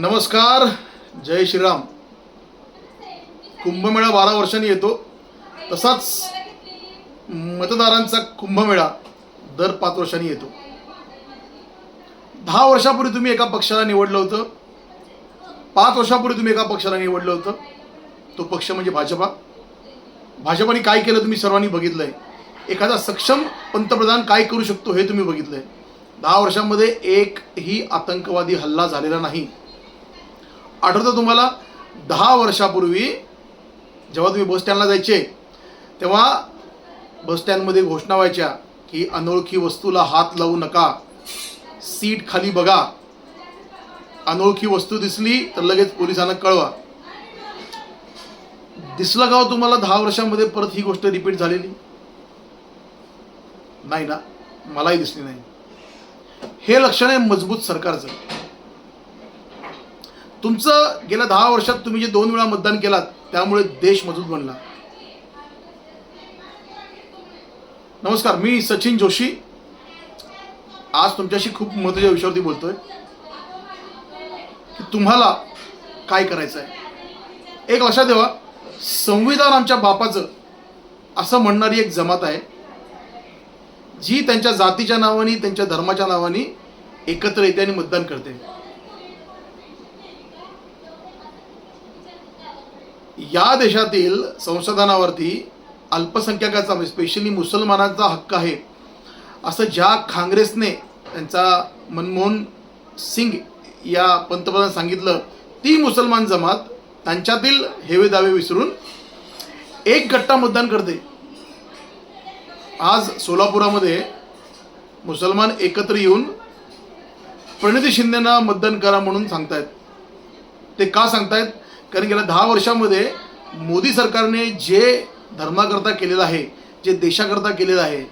नमस्कार जय श्रीराम. कुंभमेळा बारा वर्षांनी येतो. तसाच मतदारांचा कुंभमेळा दर पाच वर्षांनी येतो. दहा वर्षापूर्वी तुम्ही एका पक्षाला निवडलं होतं. पाच वर्षापूर्वी तुम्ही एका पक्षाला निवडलं होतं. तो पक्ष म्हणजे भाजपा. भाजपाने काय केलं तुम्ही सर्वांनी बघितलं आहे एखादा सक्षम पंतप्रधान काय करू शकतो हे तुम्ही बघितलं आहे दहा वर्षांमध्ये एकही आतंकवादी हल्ला झालेला नाही. आठवतं तुम्हाला? दहा वर्षापूर्वी जेव्हा तुम्ही बस स्टँडला जायचे तेव्हा बस स्टँडमध्ये घोषणा व्हायच्या की अनोळखी वस्तूला हात लावू नका. सीट खाली बघा. अनोळखी वस्तू दिसली तर लगेच पोलिसांना कळवा. दिसलं का हो तुम्हाला दहा वर्षामध्ये परत ही गोष्ट रिपीट झालेली? नाही ना. मलाही दिसली नाही. हे लक्षण आहे मजबूत सरकारचं. तुमचं गेल्या दहा वर्षात तुम्ही जे दोन वेळा मतदान केलात त्यामुळे देश मजबूत बनला. नमस्कार मी सचिन जोशी. आज तुमच्याशी खूप महत्त्वाच्या विषयावरती बोलतोय. की तुम्हाला काय करायचं आहे एक लक्षात ठेवा संविधान आमच्या बापाचं असं म्हणणारी एक जमात आहे जी त्यांच्या जातीच्या नावाने त्यांच्या धर्माच्या नावाने एकत्र येते आणि मतदान करते. या देशातील संशोधनावरती अल्पसंख्याकाचा स्पेशली म्हणजे मुसलमानांचा हक्क आहे. असं ज्या काँग्रेसने त्यांचा मनमोहन सिंग या पंतप्रधान सांगितलं ती मुसलमान जमात त्यांच्यातील हेवे दावे विसरून एक गट्टा मतदान करते. आज सोलापुरामध्ये मुसलमान एकत्र येऊन प्रणिती शिंदेना मतदान करा म्हणून सांगतायत. ते का सांगतायत? कारण गेल्या दहा वर्षामध्ये मोदी सरकारने जे धर्माकरता केलेलं आहे जे देशाकरता केलेलं आहे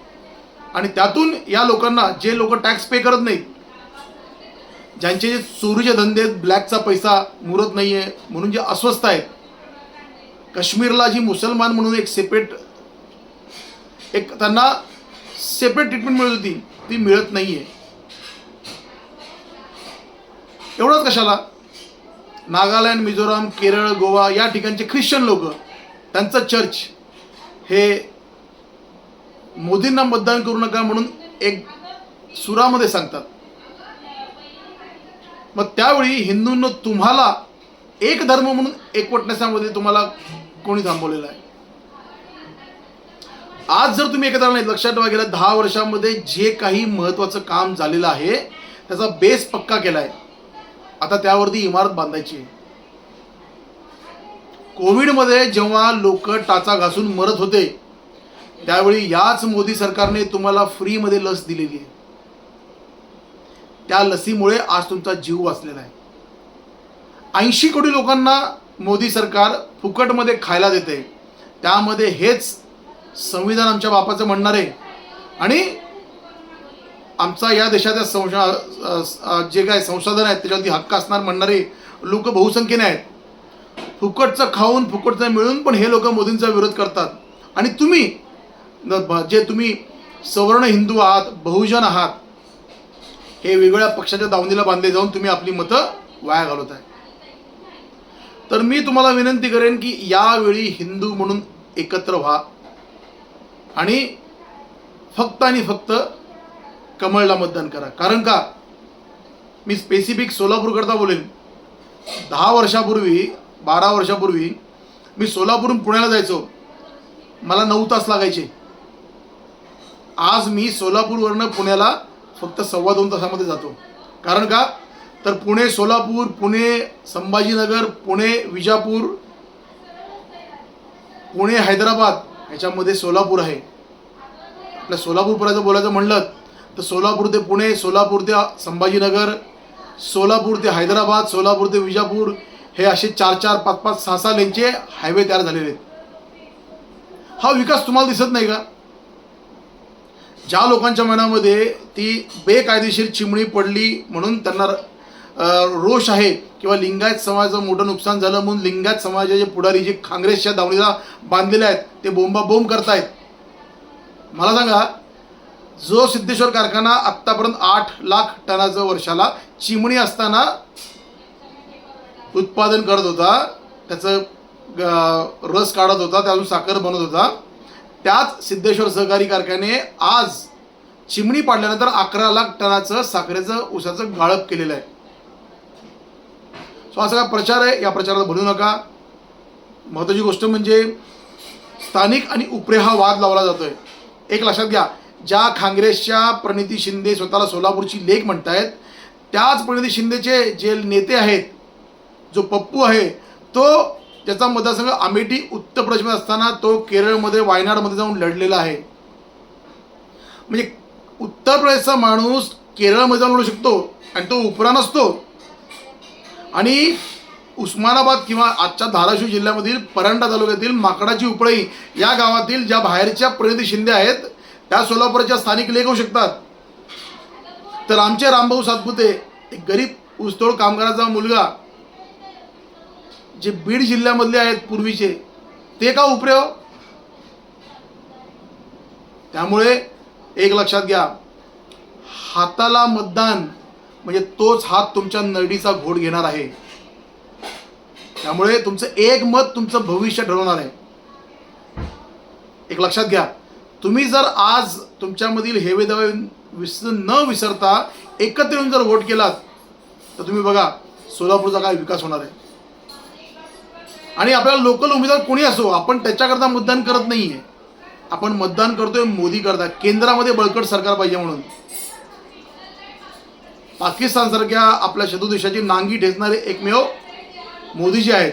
आणि त्यातून या लोकांना जे लोक टॅक्स पे करत नाहीत ज्यांचे जे चोरीचे धंदे ब्लॅकचा पैसा मुरत नाही आहे म्हणून जे अस्वस्थ आहेत काश्मीरला जी मुसलमान म्हणून एक सेपरेट एक त्यांना सेपरेट ट्रीटमेंट मिळत होती ती मिळत नाही आहे एवढंच कशाला? नागालँड मिझोराम केरळ गोवा या ठिकाणचे ख्रिश्चन लोक त्यांचं चर्च हे मोदींना मतदान करू नका म्हणून एक सुरामध्ये सांगतात. मग त्यावेळी हिंदूंना तुम्हाला एक धर्म म्हणून एकवटण्याच्यामध्ये तुम्हाला कोणी थांबवलेलं आहे? आज जर तुम्ही एकत्र नाही लक्षात ठेवा गेलं दहा वर्षामध्ये जे काही महत्वाचं काम झालेलं आहे त्याचा बेस पक्का केला आहे. आता त्यावरती इमारत बांधायची आहे. कोविडमध्ये जेव्हा लोक टाचा घासून मरत होते त्यावेळी याच मोदी सरकारने तुम्हाला फ्रीमध्ये लस दिलेली आहे. त्या लसीमुळे आज तुमचा जीव वाचलेला आहे. ऐंशी कोटी लोकांना मोदी सरकार फुकटमध्ये खायला देते. त्यामध्ये हेच संविधान आमच्या बापाचं म्हणणार आहे. आणि आमचा या देशाच्या संशा जे काय संसाधन आहेत त्याच्यावरती हक्क असणार म्हणणारे लोक बहुसंख्येने आहेत. फुकटचं खाऊन फुकटचं मिळून पण हे लोक मोदींचा विरोध करतात. आणि तुम्ही जे तुम्ही सवर्ण हिंदू आहात बहुजन आहात हे वेगवेगळ्या पक्षाच्या दावणीला बांधले जाऊन तुम्ही आपली मतं वाया घालवत आहे. तर मी तुम्हाला विनंती करेन की यावेळी हिंदू म्हणून एकत्र व्हा. आणि फक्त आणि फक्त कमळला मतदान करा. कारण का? मी स्पेसिफिक सोलापूरकरता बोलेन. दहा वर्षापूर्वी बारा वर्षापूर्वी मी सोलापूरहून पुण्याला जायचो. मला नऊ तास लागायचे. आज मी सोलापूरवरनं पुण्याला फक्त सव्वा दोन तासामध्ये जातो. कारण का? तर पुणे सोलापूर पुणे संभाजीनगर पुणे विजापूर पुणे हैदराबाद ह्याच्यामध्ये सोलापूर आहे. आपल्या सोलापूरपर्यंत बोलायचं म्हणलं तर सोलापूर ते पुणे सोलापूर ते संभाजीनगर सोलापूर ते हैदराबाद सोलापूर ते विजापूर हे असे चार चार पाच पाच सहा सहा लेनचे हायवे तयार झालेले आहेत. हा विकास तुम्हाला दिसत नाही का? ज्या लोकांच्या मनामध्ये ती बेकायदेशीर चिमणी पडली म्हणून त्यांना रोष आहे किंवा लिंगायत समाजाचं मोठं नुकसान झालं म्हणून लिंगायत समाजाचे पुढारी जे काँग्रेसच्या दावणीला बांधलेले आहेत ते बोंबाबोंब करतायत. मला सांगा जो सिद्धेश्वर कारखाना आत्तापर्यंत आठ लाख टनाचं वर्षाला चिमणी असताना उत्पादन करत होता त्याचं रस काढत होता त्यातून साखर बनत होता. त्याच सिद्धेश्वर सहकारी कारखाने आज चिमणी पाडल्यानंतर अकरा लाख टनाचं साखरेचं ऊसाचं गाळप केलेलं आहे. सो हा सगळा प्रचार आहे. या प्रचाराला भरू नका. महत्त्वाची गोष्ट म्हणजे स्थानिक आणि उपरे हा वाद लावला जातोय. एक लक्षात घ्या. ज्या काँग्रेसच्या प्रणिती शिंदे स्वतःला सोलापूरची लेख म्हणतायत त्याच प्रणिती शिंदेचे जे नेते आहेत जो पप्पू आहे तो त्याचा मतदारसंघ अमेठी उत्तर प्रदेशमध्ये असताना तो केरळमध्ये वायनाडमध्ये जाऊन लढलेला आहे. म्हणजे उत्तर प्रदेशचा माणूस केरळमध्ये जाऊन लढू शकतो आणि तो उपरा नसतो. आणि उस्मानाबाद किंवा आजच्या धाराशिव जिल्ह्यामधील परांडा तालुक्यातील माकडाची उपळई या गावातील ज्या बाहेरच्या प्रणिती शिंदे आहेत त्या सोलापूरच्या स्थानिक लेख होऊ शकतात. तर आमचे रामभाऊ सातपुते एक गरीब ऊसतोड कामगाराचा मुलगा जे बीड जिल्ह्यामधले आहेत पूर्वीचे ते का उपरे हो? त्यामुळे एक लक्षात घ्या हाताला मतदान म्हणजे तोच हात तुमच्या नरडीचा घोट घेणार आहे. त्यामुळे तुमचं एक मत तुमचं भविष्य ठरवणार आहे. एक लक्षात घ्या. तुम्ही जर आज तुमच्यामधील हेवे दावे विस न विसरता एकत्र येऊन जर वोट केलात तर तुम्ही बघा सोलापूरचा काय विकास होणार आहे. आणि आपल्याला लोकल उमेदवार कोणी असो आपण त्याच्याकरता मतदान करत नाही आहे आपण मतदान करतोय मोदी करता. केंद्रामध्ये बळकट सरकार पाहिजे म्हणून. पाकिस्तानसारख्या आपल्या शत्रू देशाची नांगी ठेचणारे एकमेव मोदीजी आहेत.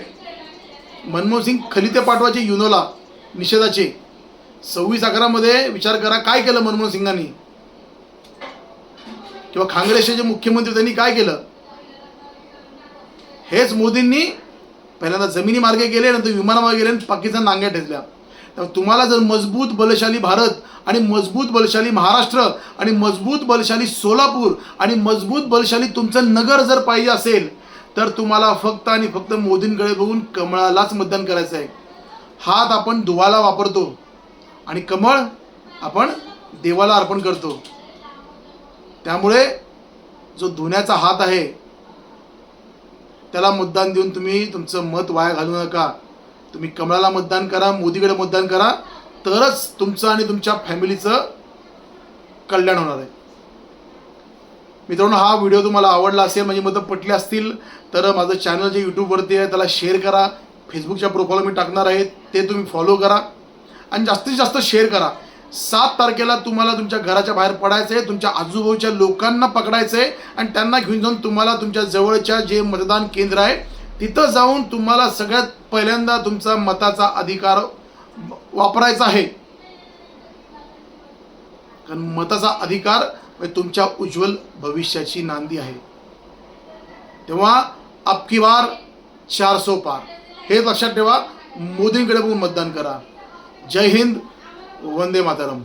मनमोहन सिंग खलिते पाठवायचे युनोला निषेधाचे. सव्वीस अकरामध्ये विचार करा काय केलं मनमोहन सिंगांनी? किंवा काँग्रेसचे जे मुख्यमंत्री त्यांनी काय केलं? हेच मोदींनी पहिल्यांदा जमिनी मार्गे गेले नंतर विमानामार्गे गेले आणि पाकिस्तान नांग्या ठेचल्या. त्यामुळे तुम्हाला जर मजबूत बलशाली भारत आणि मजबूत बलशाली महाराष्ट्र आणि मजबूत बलशाली सोलापूर आणि मजबूत बलशाली तुमचं नगर जर पाहिजे असेल तर तुम्हाला फक्त आणि फक्त मोदींकडे बघून कमळालाच मतदान करायचं आहे हात आपण धुवाला वापरतो. आणि कमळ आपण देवाला अर्पण करतो. त्यामुळे जो धुण्याचा हात आहे त्याला मतदान देऊन तुम्ही तुमचं मत वाया घालू नका. तुम्ही कमळाला मतदान करा मोदीकडे मतदान करा तरच तुमचं आणि तुमच्या फॅमिलीचं कल्याण होणार आहे. मित्रांनो हा व्हिडिओ तुम्हाला आवडला असेल म्हणजे मतं पटले असतील तर माझं चॅनल जे यूट्यूबवरती आहे त्याला शेअर करा. फेसबुकच्या प्रोफाईल मी टाकणार आहे ते तुम्ही फॉलो करा. आणि जास्तीत जास्त शेअर करा. सात तारखेला तुम्हाला तुमच्या घराच्या बाहेर पडायचं आहे तुमच्या आजूबाजूच्या लोकांना पकडायचं आहे आणि त्यांना घेऊन जाऊन तुम्हाला तुमच्या जवळच्या जे मतदान केंद्र आहे तिथं जाऊन तुम्हाला सगळ्यात पहिल्यांदा तुमचा मताचा अधिकार वापरायचा आहे. कारण मताचा अधिकार म्हणजे तुमच्या उज्ज्वल भविष्याची नांदी आहे. तेव्हा अबकी बार चारसो पार. हे लक्षात ठेवा मोदींकडे बघून मतदान करा. जय हिंद वंदे मातरम.